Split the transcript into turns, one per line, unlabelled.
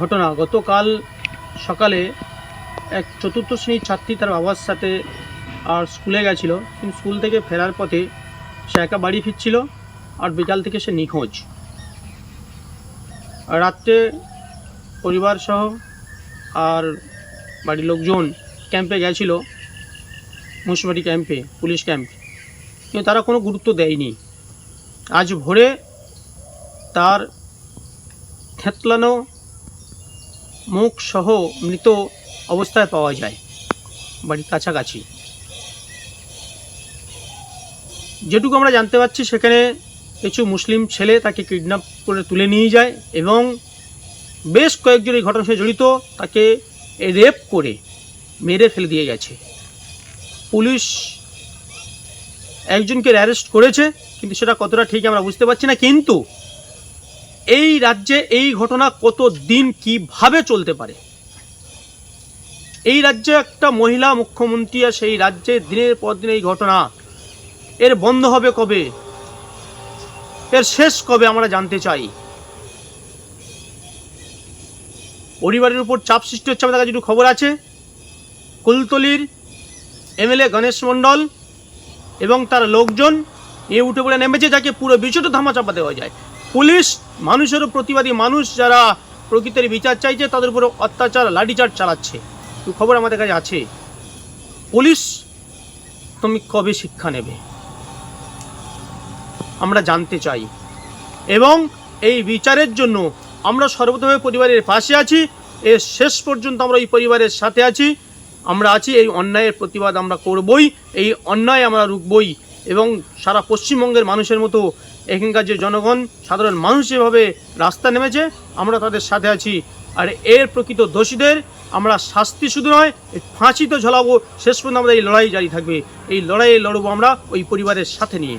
ঘটনা। গতকাল সকালে এক চতুর্থ শ্রেণির ছাত্রী তার বাবার সাথে আর স্কুলে গেছিল। কিন্তু স্কুল থেকে ফেরার পথে সে একা বাড়ি ফিরছিল আর বিকাল থেকে সে নিখোঁজ। রাত্রে পরিবার সহ আর বাড়ির লোকজন ক্যাম্পে গেছিল মুন্সিপালিটি ক্যাম্পে, পুলিশ ক্যাম্প। কিন্তু তারা কোনো গুরুত্ব দেয়নি। আজ ভোরে তার থেতলানো মুখ সহ মৃত অবস্থায় পাওয়া যায়। বাড়ির কাছাকাছি। যেটুকু আমরা জানতে পারছি, সেখানে কিছু মুসলিম ছেলে তাকে কিডন্যাপ করে তুলে নিয়ে যায় এবং বেশ কয়েকজন এই ঘটনার সাথে জড়িত, তাকে রেপ করে মেরে ফেলে দিয়ে গেছে। পুলিশ একজনকে অ্যারেস্ট করেছে, কিন্তু সেটা কতটা ঠিক আমরা বুঝতে পারছি না, কিন্তু এই রাজ্যে এই ঘটনা কত দিন কীভাবে চলতে পারে? এই রাজ্যে একটা মহিলা মুখ্যমন্ত্রী আর সেই রাজ্যে দিনের পর দিন এই ঘটনা। এর বন্ধ হবে কবে? এর শেষ কবে আমরা জানতে চাই। পরিবারের উপর চাপ সৃষ্টি হচ্ছে আমাদের কাছে খবর আছে। কুলতলির এমএলএ গণেশ মণ্ডল এবং তার লোকজন এ উঠে পড়ে নেমেছে যাকে পুরো বিষয়টা ধামাচাপা দেওয়া যায়। পুলিশ, মানুষেরও প্রতিবাদী মানুষ যারা প্রকৃতির বিচার চাইছে, তাদের উপর অত্যাচার, লাঠিচার্জ চালাচ্ছে। একটু খবর আমাদের কাছে আছে? পুলিশ তুমি কবে শিক্ষা নেবে? আমরা জানতে চাই। এবং এই বিচারের জন্য আমরা সর্বতভাবে পরিবারের পাশে আছি। এর শেষ পর্যন্ত আমরা এই পরিবারের সাথে আছি। আমরা আছি, এই অন্যায়ের প্রতিবাদ আমরা করবই, এই অন্যায় আমরা রুখবই। এবং সারা পশ্চিমবঙ্গের মানুষের মতো এখানকার যে জনগণ, সাধারণ মানুষ যেভাবে রাস্তা নেমেছে, আমরা তাদের সাথে আছি। আর এর প্রকৃত দোষীদের আমরা শাস্তি শুধু নয় ফাঁসি তো ঝলাবো। শেষ পর্যন্ত আমাদের এই লড়াই জারি থাকবে। এই লড়াইয়ে লড়বো আমরা ওই পরিবারের সাথে নিয়ে।